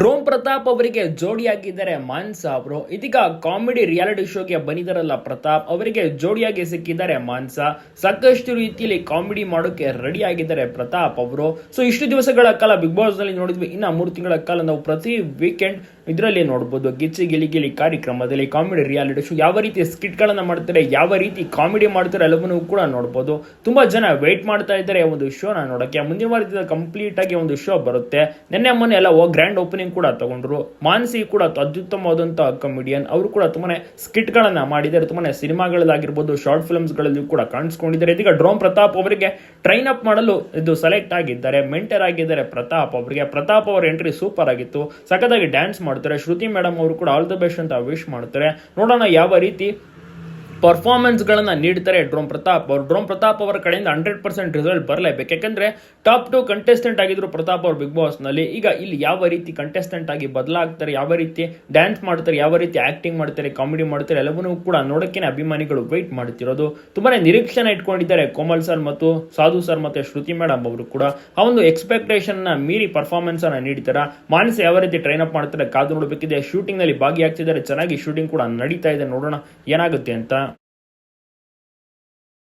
Drone Pratap ಅವರಿಗೆ ಜೋಡಿಯಾಗಿದ್ದಾರೆ ಮಾನ್ಸಾ ಅವರು, ಇದೀಗ ಕಾಮಿಡಿ ರಿಯಾಲಿಟಿ ಶೋಗೆ ಬಂದಿದ್ದಾರಲ್ಲ ಪ್ರತಾಪ್, ಅವರಿಗೆ ಜೋಡಿಯಾಗಿ ಸಿಕ್ಕಿದ್ದಾರೆ ಮಾನ್ಸಾ. ಸಾಕಷ್ಟು ರೀತಿಯಲ್ಲಿ ಕಾಮಿಡಿ ಮಾಡೋಕೆ ರೆಡಿ ಆಗಿದ್ದಾರೆ ಪ್ರತಾಪ್ ಅವರು. ಸೊ ಇಷ್ಟು ದಿವಸಗಳ ಕಾಲ ಬಿಗ್ ಬಾಸ್ನಲ್ಲಿ ನೋಡಿದ್ವಿ. ಇನ್ನ ಮೂರು ತಿಂಗಳ ಕಾಲ ನಾವು ಪ್ರತಿ ವೀಕೆಂಡ್ ಇದರಲ್ಲಿ ನೋಡಬಹುದು ಗಿಚ್ಚಿ ಗಿಲಿ ಗಿಲಿ ಕಾರ್ಯಕ್ರಮದಲ್ಲಿ ಕಾಮಿಡಿ ರಿಯಾಲಿಟಿ ಶೋ ಯಾವ ರೀತಿ ಸ್ಕಿಟ್ಗಳನ್ನು ಮಾಡ್ತಾರೆ, ಯಾವ ರೀತಿ ಕಾಮಿಡಿ ಮಾಡ್ತಾರೆ ಎಲ್ಲವನ್ನೂ ಕೂಡ ನೋಡ್ಬೋದು. ತುಂಬಾ ಜನ ವೆಯ್ಟ್ ಮಾಡ್ತಾ ಇದ್ದಾರೆ ಒಂದು ಶೋನ ನೋಡೋಕ್ಕೆ. ಮುಂದಿನ ವಾರದಿಂದ ಕಂಪ್ಲೀಟ್ ಆಗಿ ಒಂದು ಶೋ ಬರುತ್ತೆ. ನಿನ್ನೆ ಮೊನ್ನೆ ಎಲ್ಲ ಗ್ರ್ಯಾಂಡ್ ಓಪನಿಂಗ್ ಕೂಡ ತಗೊಂಡ್ರು. ಮಾನಸಿ ಕೂಡ ಅತ್ಯುತ್ತಮವಾದಂತಹ ಕಮಿಡಿಯನ್ ಅವರು ಕೂಡ ತುಂಬಾನೇ ಸ್ಕಿಟ್ಗಳನ್ನು ಮಾಡಿದ್ದಾರೆ. ತುಂಬಾನೇ ಸಿನಿಮಾಗಳಾಗಿರ್ಬೋದು ಶಾರ್ಟ್ ಫಿಲ್ಮ್ಸ್ಗಳಲ್ಲಿ ಕೂಡ ಕಾಣಿಸ್ಕೊಂಡಿದ್ದಾರೆ. ಇದೀಗ ಡ್ರೋನ್ ಪ್ರತಾಪ್ ಅವರಿಗೆ ಟ್ರೈನ್ ಅಪ್ ಮಾಡಲು ಇದು ಸೆಲೆಕ್ಟ್ ಆಗಿದ್ದಾರೆ. ಮೆಂಟರ್ ಆಗಿದ್ದಾರೆ ಪ್ರತಾಪ್ ಅವರಿಗೆ. ಪ್ರತಾಪ್ ಅವರ ಎಂಟ್ರಿ ಸೂಪರ್ ಆಗಿತ್ತು. ಸಖತ್ತಾಗಿ ಡ್ಯಾನ್ಸ್ ಮಾಡ್ತಾರೆ. ಶ್ರುತಿ ಮೇಡಮ್ ಅವರು ಕೂಡ ಆಲ್ ದ ಬೆಸ್ಟ್ ಅಂತ ವಿಶ್ ಮಾಡ್ತಾರೆ. ನೋಡೋಣ ಯಾವ ರೀತಿ ಪರ್ಫಾರ್ಮೆನ್ಸ್ ಗಳನ್ನ ನೀಡ್ತಾರೆ ಡ್ರೋಮ್ ಪ್ರತಾಪ್ ಅವರು. ಡ್ರೋನ್ ಪ್ರತಾಪ್ ಅವರ ಕಡೆಯಿಂದ ಹಂಡ್ರೆಡ್ ಪರ್ಸೆಂಟ್ ರಿಸಲ್ಟ್ ಬರಲೇಬೇಕು. ಯಾಕಂದ್ರೆ ಟಾಪ್ ಟು ಕಂಟೆಸ್ಟೆಂಟ್ ಆಗಿದ್ರು ಪ್ರತಾಪ್ ಅವರು ಬಿಗ್ ಬಾಸ್ನಲ್ಲಿ ಈಗ ಇಲ್ಲಿ ಯಾವ ರೀತಿ ಕಂಟೆಸ್ಟೆಂಟ್ ಆಗಿ ಬದಲಾಗ್ತಾರೆ, ಯಾವ ರೀತಿ ಡ್ಯಾನ್ಸ್ ಮಾಡ್ತಾರೆ, ಯಾವ ರೀತಿ ಆ್ಯಕ್ಟಿಂಗ್ ಮಾಡ್ತಾರೆ ಕಾಮಿಡಿ ಮಾಡ್ತಾರೆ, ಎಲ್ಲವನ್ನೂ ಕೂಡ ನೋಡಕ್ಕೆ ಅಭಿಮಾನಿಗಳು ವೆಯ್ಟ್ ಮಾಡ್ತಿರೋದು. ತುಂಬಾನೇ ನಿರೀಕ್ಷಣೆ ಇಟ್ಕೊಂಡಿದ್ದಾರೆ ಕೋಮಲ್ ಸರ್ ಮತ್ತು ಸಾಧು ಸರ್ ಮತ್ತೆ ಶ್ರುತಿ ಮೇಡಮ್ ಅವರು ಕೂಡ. ಆ ಒಂದು ಎಕ್ಸ್ಪೆಕ್ಟೇಷನ್ನ ಮೀರಿ ಪರ್ಫಾರ್ಮೆನ್ಸ್ ನೀಡ್ತಾರೆ ನೀಡ್ತಾರ ಮಾನಸ ಯಾವ ರೀತಿ ಟ್ರೈನ್ ಅಪ್ ಮಾಡ್ತಾರೆ, ಕಾದು ನೋಡಬೇಕಿದೆ ಶೂಟಿಂಗ್ನಲ್ಲಿ ಭಾಗಿಯಾಗ್ತಿದ್ದಾರೆ, ಚೆನ್ನಾಗಿ ಶೂಟಿಂಗ್ ಕೂಡ ನಡೀತಾ ಇದೆ, ನೋಡೋಣ ಏನಾಗುತ್ತೆ ಅಂತ.